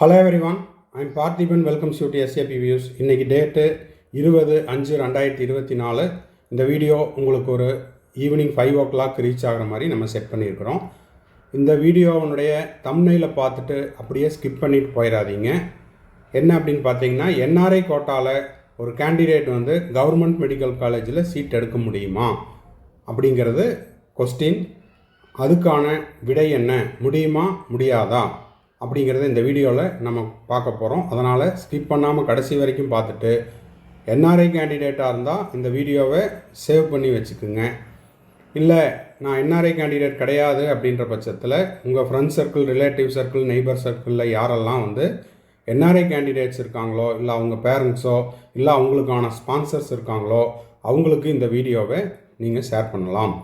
Hello everyone I'm Parthiban welcome you to SAP views இன்றைக்கி date இருபது அஞ்சு ரெண்டாயிரத்தி இருபத்தி நாலு. இந்த வீடியோ உங்களுக்கு ஒரு evening five o'clock reach ஆகிற மாதிரி நம்ம செட் பண்ணியிருக்கிறோம். இந்த வீடியோவனுடைய தம்னையில் பார்த்துட்டு அப்படியே ஸ்கிப் பண்ணிட்டு போயிடாதீங்க. என்ன அப்படின்னு பார்த்தீங்கன்னா என்ஆர்ஐ கோட்டாவில் ஒரு கேண்டிடேட் வந்து கவர்மெண்ட் மெடிக்கல் காலேஜில் சீட் எடுக்க முடியுமா? அப்படிங்கிறது கொஸ்டின் அதுக்கான விடை என்ன? முடியுமா? முடியாதா? அப்படிங்கிறத இந்த வீடியோவில் நம்ம பார்க்க போகிறோம் அதனால் ஸ்கிப் பண்ணாமல் கடைசி வரைக்கும் பார்த்துட்டு என்ஆர்ஐ கேண்டிடேட்டாக இருந்தால் இந்த வீடியோவை சேவ் பண்ணி வச்சுக்குங்க. இல்லை நான் என்ஆர்ஐ கேண்டிடேட் கிடையாது அப்படின்ற பட்சத்தில் உங்கள் friends circle relative circle neighbour சர்க்கிளில் யாரெல்லாம் வந்து என்ஆர்ஐ கேண்டிடேட்ஸ் இருக்காங்களோ இல்லை அவங்க பேரண்ட்ஸோ இல்லை அவங்களுக்கான ஸ்பான்சர்ஸ் இருக்காங்களோ அவங்களுக்கு இந்த வீடியோவை நீங்கள் ஷேர் பண்ணலாம்.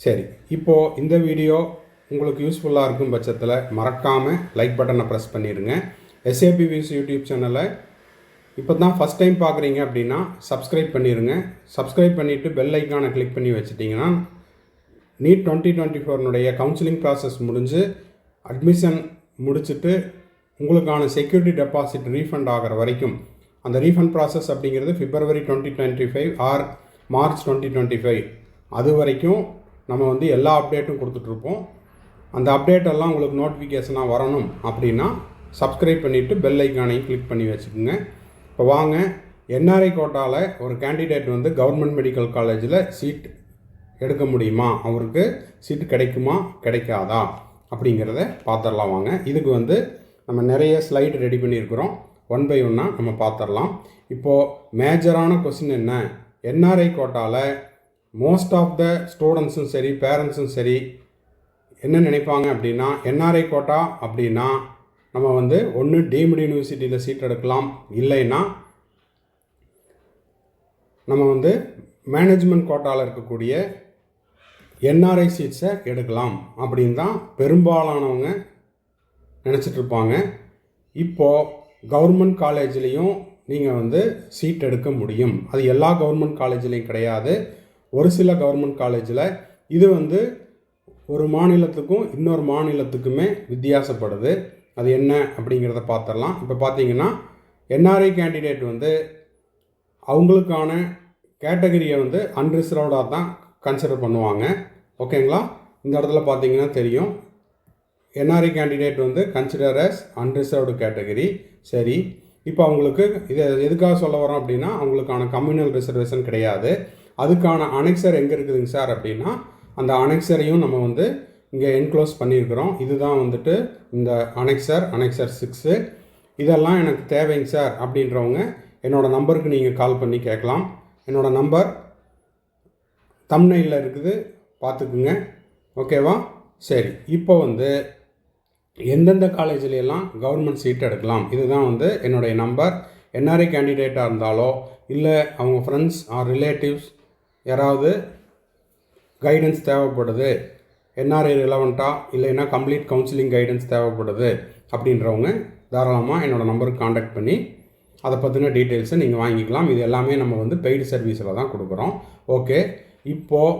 சரி இப்போது இந்த வீடியோ உங்களுக்கு யூஸ்ஃபுல்லாக இருக்கும் பட்சத்தில் மறக்காமல் லைக் பட்டனை ப்ரெஸ் பண்ணிடுங்க. எஸ்ஏபி வியூஸ் யூடியூப் சேனலை இப்போ தான் ஃபஸ்ட் டைம் பார்க்குறீங்க அப்படின்னா சப்ஸ்கிரைப் பண்ணிடுங்க. சப்ஸ்கிரைப் பண்ணிவிட்டு பெல் ஐக்கானை கிளிக் பண்ணி வச்சுட்டிங்கன்னா நீட் டுவெண்ட்டி டுவெண்ட்டி ஃபோர்னுடைய கவுன்சிலிங் ப்ராசஸ் முடிஞ்சு அட்மிஷன் முடிச்சுட்டு உங்களுக்கான செக்யூரிட்டி டெபாசிட் ரீஃபண்ட் ஆகிற வரைக்கும். அந்த ரீஃபண்ட் ப்ராசஸ் அப்படிங்கிறது February twenty twenty five or March twenty twenty five அது வரைக்கும் நம்ம வந்து எல்லா அப்டேட்டும் கொடுத்துட்ருப்போம் அந்த அப்டேட் எல்லாம் உங்களுக்கு நோட்டிஃபிகேஷனாக வரணும் அப்படின்னா சப்ஸ்கிரைப் பண்ணிவிட்டு பெல் ஐக்கானையும் கிளிக் பண்ணி வச்சுக்கோங்க. இப்போ வாங்க என்ஆர்ஐ கோட்டாவில் ஒரு கேண்டிடேட் வந்து கவர்மெண்ட் மெடிக்கல் காலேஜில் சீட் எடுக்க முடியுமா? அவருக்கு சீட் கிடைக்குமா? கிடைக்காதா? அப்படிங்கிறத பார்த்துடலாம் வாங்க. இதுக்கு வந்து நம்ம நிறைய ஸ்லைடு ரெடி பண்ணியிருக்கிறோம். ஒன் பை ஒன்னாக நம்ம பார்த்துடலாம். இப்போது மேஜரான கொஸ்டின் என்ன? என்ஆர்ஐ கோட்டாவில் மோஸ்ட் ஆஃப் த ஸ்டூடெண்ட்ஸும் சரி பேரண்ட்ஸும் சரி என்ன நினைப்பாங்க அப்படின்னா என்ஆர்ஐ கோட்டா அப்படின்னா நம்ம வந்து ஒன்று டீம்டு யூனிவர்சிட்டியில் சீட் எடுக்கலாம். இல்லைன்னா நம்ம வந்து மேனேஜ்மெண்ட் கோட்டாவில் இருக்கக்கூடிய என்ஆர்ஐ சீட்ஸை எடுக்கலாம் அப்படின்னு தான் பெரும்பாலானவங்க நினச்சிட்ருப்பாங்க இப்போது கவர்மெண்ட் காலேஜ்லேயும் நீங்கள் வந்து சீட் எடுக்க முடியும். அது எல்லா கவர்மெண்ட் காலேஜ்லேயும் கிடையாது. ஒரு சில கவர்மெண்ட் காலேஜில் இது வந்து ஒரு மாநிலத்துக்கும் இன்னொரு மாநிலத்துக்குமே வித்தியாசப்படுது. அது என்ன அப்படிங்கிறத பார்த்துடலாம் இப்போ பார்த்தீங்கன்னா என்ஆர்ஐ கேண்டிடேட் வந்து அவங்களுக்கான கேட்டகரியை வந்து அன்ரிசர்வ்டாக தான் கன்சிடர் பண்ணுவாங்க. ஓகேங்களா இந்த இடத்துல பார்த்தீங்கன்னா தெரியும். என்ஆர்ஐ கேண்டிடேட் வந்து கன்சிடர் அஸ் அன்ரிசர்வ்டு கேட்டகரி சரி. இப்போ அவங்களுக்கு இதை எதுக்காக சொல்ல வரோம் அப்படின்னா அவங்களுக்கான கம்யூனல் ரிசர்வேஷன் கிடையாது. அதுக்கான அனெக்சர் எங்கே இருக்குதுங்க சார் அப்படின்னா அந்த அனெக்சரையும் நம்ம வந்து இங்கே என்க்ளோஸ் பண்ணியிருக்கிறோம். இதுதான் வந்துட்டு இந்த அனெக்சர் அனெக்சர் சிக்ஸு இதெல்லாம் எனக்கு தேவைங்க சார் அப்படின்றவங்க என்னோடய நம்பருக்கு நீங்கள் கால் பண்ணி கேட்கலாம். என்னோடய நம்பர் தம்னையில் இருக்குது. பார்த்துக்குங்க. ஓகேவா சரி. இப்போ வந்து எந்தெந்த காலேஜ்ல கவர்மெண்ட் சீட் எடுக்கலாம்? இதுதான் வந்து என்னுடைய நம்பர். என்ஆர்ஐ கேண்டிடேட்டாக இருந்தாலோ இல்லை அவங்க ஃப்ரெண்ட்ஸ் ஆர் ரிலேட்டிவ்ஸ் யாராவது கைடன்ஸ் தேவைப்படுது. என்ஆர்ஐ ரிலவெண்ட்டாக இல்லைன்னா கம்ப்ளீட் கவுன்சிலிங் கைடன்ஸ் தேவைப்படுது அப்படின்றவங்க தாராளமாக என்னோடய நம்பருக்கு காண்டாக்ட் பண்ணி அதை பற்றின டீட்டெயில்ஸை நீங்கள் வாங்கிக்கலாம். இது எல்லாமே நம்ம வந்து பெய்டு சர்வீஸில் தான் கொடுக்குறோம். ஓகே இப்போது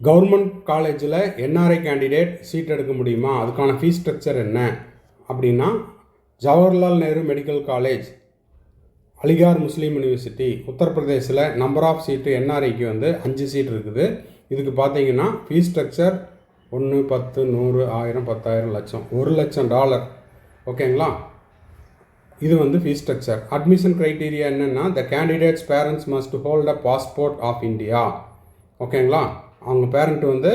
கவர்மெண்ட் காலேஜில் என்ஆர்ஐ கேண்டிடேட் சீட் எடுக்க முடியுமா? அதுக்கான ஃபீஸ் ஸ்ட்ரக்சர் என்ன? அப்படின்னா Jawaharlal Nehru medical college Aligarh Muslim university உத்தரப்பிரதேசில் number of seat என்ஆர்ஐக்கு வந்து அஞ்சு சீட் இருக்குது. இதுக்கு பார்த்தீங்கன்னா ஃபீஸ் ஸ்ட்ரக்சர் ஒன்று பத்து நூறு ஆயிரம் பத்தாயிரம் லட்சம். ஒரு லட்சம் டாலர் ஓகேங்களா இது வந்து ஃபீஸ் ஸ்ட்ரக்சர் அட்மிஷன் க்ரைட்டீரியா என்னென்னா the candidates parents must hold a passport of India ஓகேங்களா அவங்க பேரண்ட் வந்து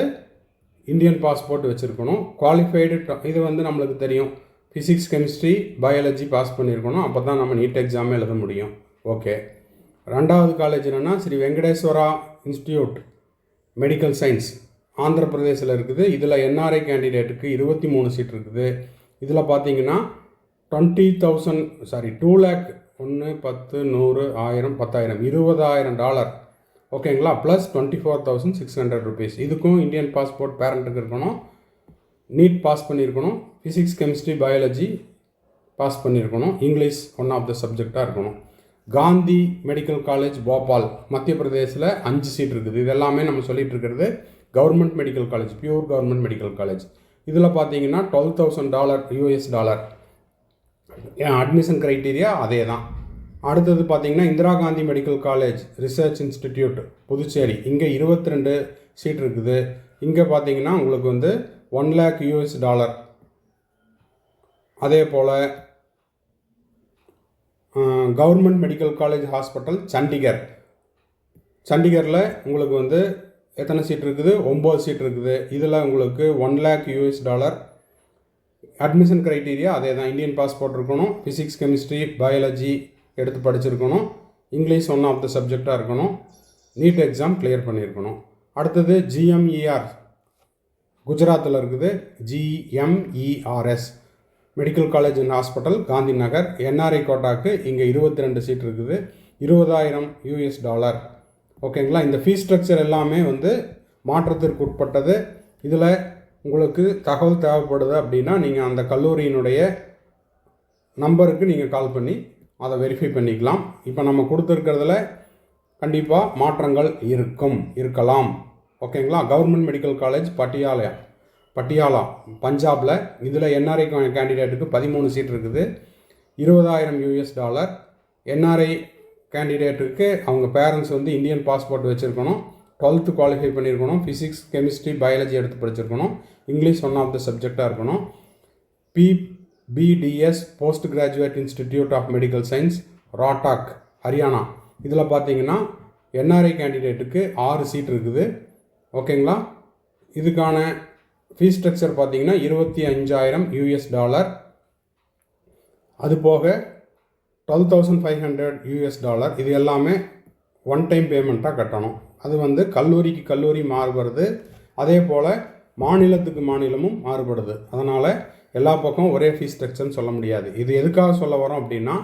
இந்தியன் பாஸ்போர்ட் வச்சுருக்கணும். குவாலிஃபைடு இது வந்து நம்மளுக்கு தெரியும். ஃபிசிக்ஸ் கெமிஸ்ட்ரி பயாலஜி பாஸ் பண்ணியிருக்கணும். அப்போ தான் நம்ம நீட் எக்ஸாமே எழுத முடியும். ஓகே ரெண்டாவது காலேஜ் என்னென்னா Sri Venkateswara institute medical science Andhra பிரதேசில் இருக்குது. இதில் என்ஆர்ஐ கேண்டிடேட்டுக்கு இருபத்தி மூணு சீட் இருக்குது. இதில் பார்த்தீங்கன்னா twenty thousand sorry two lakh ஒன்று பத்து நூறு ஆயிரம் பத்தாயிரம் இருபதாயிரம் டாலர் ஓகேங்களா plus twenty four thousand six hundred rupees இதுக்கும் இந்தியன் பாஸ்போர்ட் பேரண்ட்டுக்கு இருக்கணும். நீட் பாஸ் பண்ணியிருக்கணும். ஃபிசிக்ஸ் கெமிஸ்ட்ரி பயாலஜி பாஸ் பண்ணியிருக்கணும். இங்கிலீஷ் ஒன் ஆஃப் த சப்ஜெக்டாக இருக்கணும். காந்தி மெடிக்கல் காலேஜ் போபால் மத்திய பிரதேசில் அஞ்சு சீட் இருக்குது. இது எல்லாமே நம்ம சொல்லிகிட்டு இருக்கிறது government medical college pure government medical college இதில் பார்த்தீங்கன்னா twelve thousand dollar US dollar admission criteria அதே தான் அடுத்தது பார்த்தீங்கன்னா Indira Gandhi medical college research institute Puducherry. இங்கே இருபத்தி ரெண்டு சீட் இருக்குது. இங்கே பார்த்தீங்கன்னா உங்களுக்கு வந்து ஒன் லேக் யூஎஸ் டாலர் அதே போல் government medical college hospital Chandigarh. சண்டிகரில் உங்களுக்கு வந்து எத்தனை சீட் இருக்குது? ஒம்பது சீட் இருக்குது. இதில் உங்களுக்கு one lakh US dollar admission criteria அதே தான் இந்தியன் பாஸ்போர்ட் இருக்கணும் ஃபிசிக்ஸ் கெமிஸ்ட்ரி பயாலஜி எடுத்து படிச்சிருக்கணும். இங்கிலீஷ் ஒன் ஆஃப் த சப்ஜெக்டாக இருக்கணும். நீட் எக்ஸாம் கிளியர் பண்ணியிருக்கணும் அடுத்தது ஜிஎம்இஆர் குஜராத்தில் இருக்குது. GMERS medical college and hospital Gandhi Nagar NRI கோட்டாக்கு இங்கே இருபத்தி ரெண்டு சீட் இருக்குது. இருபதாயிரம் யூஎஸ் டாலர் ஓகேங்களா இந்த ஃபீஸ் ஸ்ட்ரக்சர் எல்லாமே வந்து மாற்றத்திற்கு உட்பட்டது. இதில் உங்களுக்கு தகவல் தேவைப்படுது அப்படின்னா நீங்கள் அந்த கல்லூரியினுடைய நம்பருக்கு நீங்கள் கால் பண்ணி அதை வெரிஃபை பண்ணிக்கலாம். இப்போ நம்ம கொடுத்துருக்கிறதுல கண்டிப்பாக மாற்றங்கள் இருக்கும் இருக்கலாம். ஓகேங்களா கவர்மெண்ட் மெடிக்கல் காலேஜ் பட்டியாலயா பட்டியாலா பஞ்சாபில் இதில் என்ஆர்ஐ கேண்டிடேட்டுக்கு பதிமூணு சீட் இருக்குது. இருபதாயிரம் யூஎஸ் டாலர் என்ஆர்ஐ கேண்டிடேட்டுக்கு அவங்க பேரண்ட்ஸ் வந்து இந்தியன் பாஸ்போர்ட் வச்சுருக்கணும். டுவெல்த்து குவாலிஃபை பண்ணியிருக்கணும் ஃபிசிக்ஸ் கெமிஸ்ட்ரி பயாலஜி எடுத்து படிச்சிருக்கணும். இங்கிலீஷ் ஒன் ஆஃப் த சப்ஜெக்டாக இருக்கணும். P BDS post graduate institute of medical science Rohtak Haryana இதில் பார்த்தீங்கன்னா என்ஆர்ஐ கேண்டிடேட்டுக்கு ஆறு சீட் இருக்குது. ஓகேங்களா இதுக்கான ஃபீஸ் ஸ்ட்ரக்சர் பார்த்தீங்கன்னா இருபத்தி அஞ்சாயிரம் யூஎஸ் டாலர் அது போக twelve thousand five hundred US dollar இது எல்லாமே ஒன் டைம் பேமெண்ட்டாக கட்டணும். அது வந்து கல்லூரிக்கு கல்லூரி மாறுபடுது. அதே போல் மாநிலத்துக்கு மாநிலமும் மாறுபடுது. அதனால் எல்லா பக்கம் ஒரே ஃபீஸ் ஸ்ட்ரக்சர்னு சொல்ல முடியாது. இது எதுக்காக சொல்ல வரோம் அப்படின்னா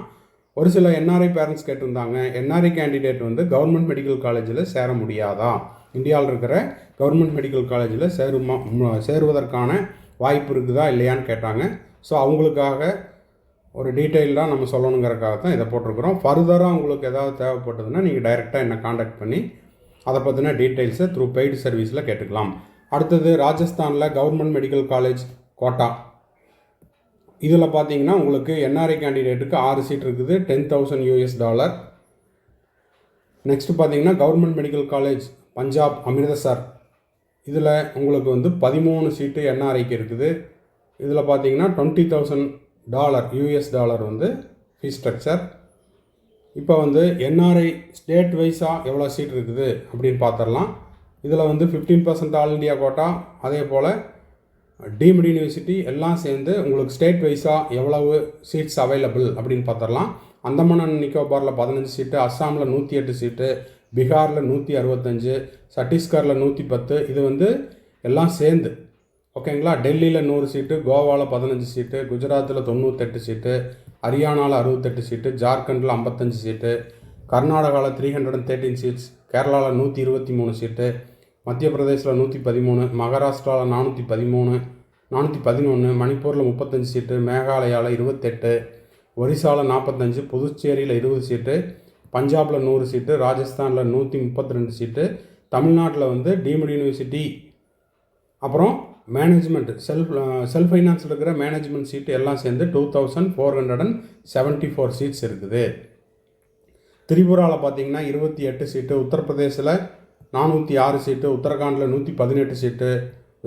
ஒரு சில என்ஆர்ஐ பேரண்ட்ஸ் கேட்டிருந்தாங்க என்ஆர்ஐ கேண்டிடேட் வந்து கவர்மெண்ட் மெடிக்கல் காலேஜில் சேர முடியாதா? இந்தியாவில் இருக்கிற கவர்மெண்ட் மெடிக்கல் காலேஜில் சேருமா சேருவதற்கான வாய்ப்பு இருக்குதா இல்லையான்னு கேட்டாங்க. ஸோ அவங்களுக்காக ஒரு டீட்டெயிலாக நம்ம சொல்லணுங்கிறக்காக தான் இதை போட்டிருக்கிறோம். ஃபர்தராக உங்களுக்கு ஏதாவது தேவைப்பட்டதுன்னா நீங்கள் டைரெக்டாக என்னை காண்டாக்ட் பண்ணி அதை பற்றின டீட்டெயில்ஸை த்ரூ பெய்டு சர்வீஸில் கேட்டுக்கலாம். அடுத்தது ராஜஸ்தானில் கவர்மெண்ட் மெடிக்கல் காலேஜ் கோட்டா. இதில் பார்த்தீங்கன்னா உங்களுக்கு என்ஆர்ஐ கேண்டிடேட்டுக்கு ஆறு சீட் இருக்குது ten thousand US dollar next பார்த்தீங்கன்னா government medical college Punjab Amritsar இதில் உங்களுக்கு வந்து பதிமூணு சீட்டு என்ஆர்ஐக்கு இருக்குது. இதில் பார்த்தீங்கன்னா twenty thousand dollar US dollar வந்து ஃபீஸ் ஸ்ட்ரக்சர் இப்போ வந்து என்ஆர்ஐ ஸ்டேட் வைஸாக எவ்வளோ சீட் இருக்குது அப்படின்னு பார்த்துடலாம். இதில் வந்து fifteen percent all India quota அதே போல் டீம்டு யூனிவர்சிட்டி எல்லாம் சேர்ந்து உங்களுக்கு ஸ்டேட் வைஸாக எவ்வளவு சீட்ஸ் அவைலபிள் அப்படின்னு பார்த்துடலாம். அந்தமான் நிக்கோபாரில் பதினஞ்சு சீட்டு அஸ்ஸாமில் நூற்றி எட்டு சீட்டு பீகாரில் நூற்றி அறுபத்தஞ்சு சத்தீஸ்கரில் நூற்றி பத்து. இது வந்து எல்லாம் சேர்ந்து ஓகேங்களா? டெல்லியில் நூறு சீட்டு கோவாவில் பதினஞ்சு சீட்டு குஜராத்தில் தொண்ணூற்றெட்டு சீட்டு ஹரியானாவில் அறுபத்தெட்டு சீட்டு ஜார்க்கண்டில் ஐம்பத்தஞ்சு சீட்டு கர்நாடகாவில் three hundred and thirteen seats கேரளாவில் நூற்றி இருபத்தி மூணு சீட்டு மத்திய பிரதேசில் நூற்றி பதிமூணு மகாராஷ்டிராவில் நானூற்றி பதிமூணு நானூற்றி பதினொன்று மணிப்பூரில் முப்பத்தஞ்சு சீட்டு மேகாலயாவில் இருபத்தெட்டு ஒரிசாவில் நாற்பத்தஞ்சு புதுச்சேரியில் இருபது சீட்டு பஞ்சாபில் நூறு சீட்டு ராஜஸ்தானில் நூற்றி முப்பத்தி ரெண்டு சீட்டு தமிழ்நாட்டில் வந்து டீம்டு யூனிவர்சிட்டி அப்புறம் மேனேஜ்மெண்ட் செல்ஃப் செல்ஃப் ஃபைனான்ஸில் இருக்கிற மேனேஜ்மெண்ட் சீட்டு எல்லாம் சேர்ந்து two thousand four hundred and seventy four seats இருக்குது. திரிபுராவில் பார்த்தீங்கன்னா இருபத்தி எட்டு சீட்டு உத்தரப்பிரதேசில் நானூற்றி ஆறு சீட்டு உத்தரகாண்டில் நூற்றி பதினெட்டு சீட்டு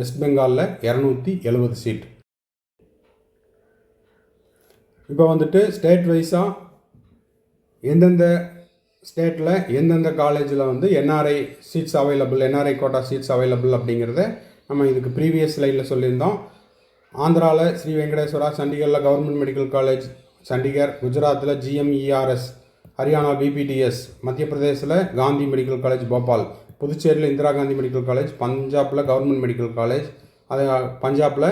வெஸ்ட் பெங்காலில் இரநூத்தி எழுபது சீட். இப்போ வந்துட்டு ஸ்டேட் வைஸாக எந்தெந்த ஸ்டேட்டில் எந்தெந்த காலேஜில் வந்து NRI seats available NRI quota seats available அப்படிங்கிறத நம்ம இதுக்கு ப்ரீவியஸ் ஸ்லைடில் சொல்லியிருந்தோம். ஆந்திராவில் ஸ்ரீ வெங்கடேஸ்வரா சண்டிகரில் கவர்மெண்ட் மெடிக்கல் காலேஜ் சண்டிகர் குஜராத்தில் ஜிஎம்இஆர்எஸ் ஹரியானா பிபிடிஎஸ் மத்திய பிரதேசில் காந்தி மெடிக்கல் காலேஜ் போபால். புதுச்சேரியில் இந்திரா காந்தி மெடிக்கல் காலேஜ் பஞ்சாபில் கவர்மெண்ட் மெடிக்கல் காலேஜ் அது பஞ்சாபில்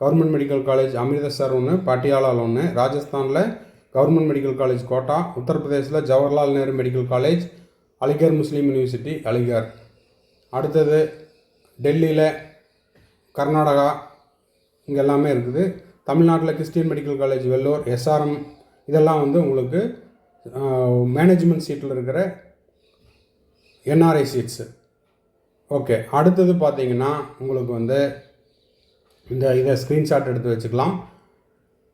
கவர்மெண்ட் மெடிக்கல் காலேஜ் அமிர்தசர் ஒன்று பட்டியாலாவில் ஒன்று ராஜஸ்தானில் government medical college quota உத்தரப்பிரதேசில் Jawaharlal Nehru medical college Aligarh Muslim university Aligarh. அடுத்தது டெல்லியில் கர்நாடகா இங்கே எல்லாமே இருக்குது. தமிழ்நாட்டில் Christian medical college Vellore SRM இதெல்லாம் வந்து உங்களுக்கு மேனேஜ்மெண்ட் சீட்டில் இருக்கிற என்ஆர்ஐ சீட்ஸு ஓகே அடுத்தது பார்த்தீங்கன்னா உங்களுக்கு வந்து இந்த இதை ஸ்க்ரீன்ஷாட் எடுத்து வச்சுக்கலாம்.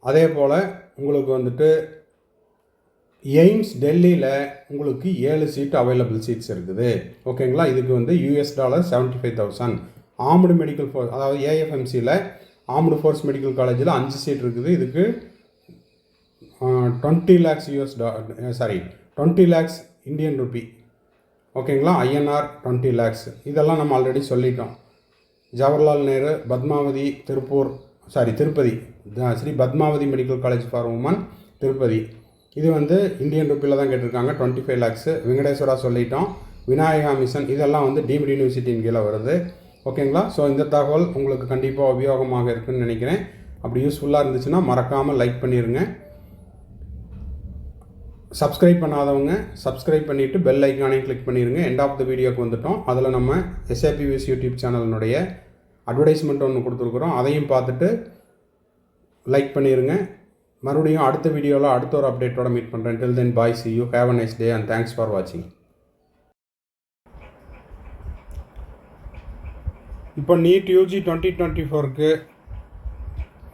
அதே போல் உங்களுக்கு வந்துட்டு எய்ம்ஸ் டெல்லியில் உங்களுக்கு ஏழு சீட் அவைலபிள் சீட்ஸ் இருக்குது. ஓகேங்களா இதுக்கு வந்து US dollar seventy five thousand armed medical forces அதாவது ஏஎஃப்எம்சியில் ஆம்டு ஃபோர்ஸ் மெடிக்கல் காலேஜில் அஞ்சு சீட் இருக்குது. இதுக்கு டுவெண்ட்டி லேக்ஸ் யூஎஸ் டா sorry twenty lakhs Indian rupee ஓகேங்களா ஐஎன்ஆர் டுவெண்ட்டி லேக்ஸ் இதெல்லாம் நம்ம ஆல்ரெடி சொல்லிட்டோம். Jawaharlal Nehru Padmavathi Tiruppur sorry Tirupati Sri Padmavathi medical college for women Tirupati இது வந்து இந்தியன் ருப்பியில் தான் கேட்டிருக்காங்க டுவெண்ட்டி ஃபைவ் லேக்ஸு வெங்கடேஸ்வரா சொல்லிட்டோம். விநாயகா மிஷன் இதெல்லாம் வந்து டீம்டு யூனிவர்சிட்டியின் கீழே வருது. ஓகேங்களா ஸோ இந்த தகவல் உங்களுக்கு கண்டிப்பாக உபயோகமாக இருக்குன்னு நினைக்கிறேன். அப்படி யூஸ்ஃபுல்லாக இருந்துச்சுன்னா மறக்காமல் லைக் பண்ணிடுங்க சப்ஸ்கிரைப் பண்ணாதவங்க சப்ஸ்கிரைப் பண்ணிவிட்டு பெல் ஐக்கானையும் கிளிக் பண்ணிடுங்க எண்ட் ஆஃப் த வீடியோக்கு வந்துட்டோம். அதில் நம்ம எஸ்ஏபிவிஎஸ் யூடியூப் சேனலினுடைய அட்வர்டைஸ்மெண்ட் ஒன்று கொடுத்துருக்குறோம். அதையும் பார்த்துட்டு லைக் பண்ணிடுங்க மறுபடியும் அடுத்த வீடியோவில் அடுத்த ஒரு அப்டேட்டோட மீட் பண்ணுறேன் till then bye see you have a nice day and thanks for வாட்சிங் இப்போ நீட் யூஜி டுவெண்ட்டி டுவெண்ட்டி ஃபோருக்கு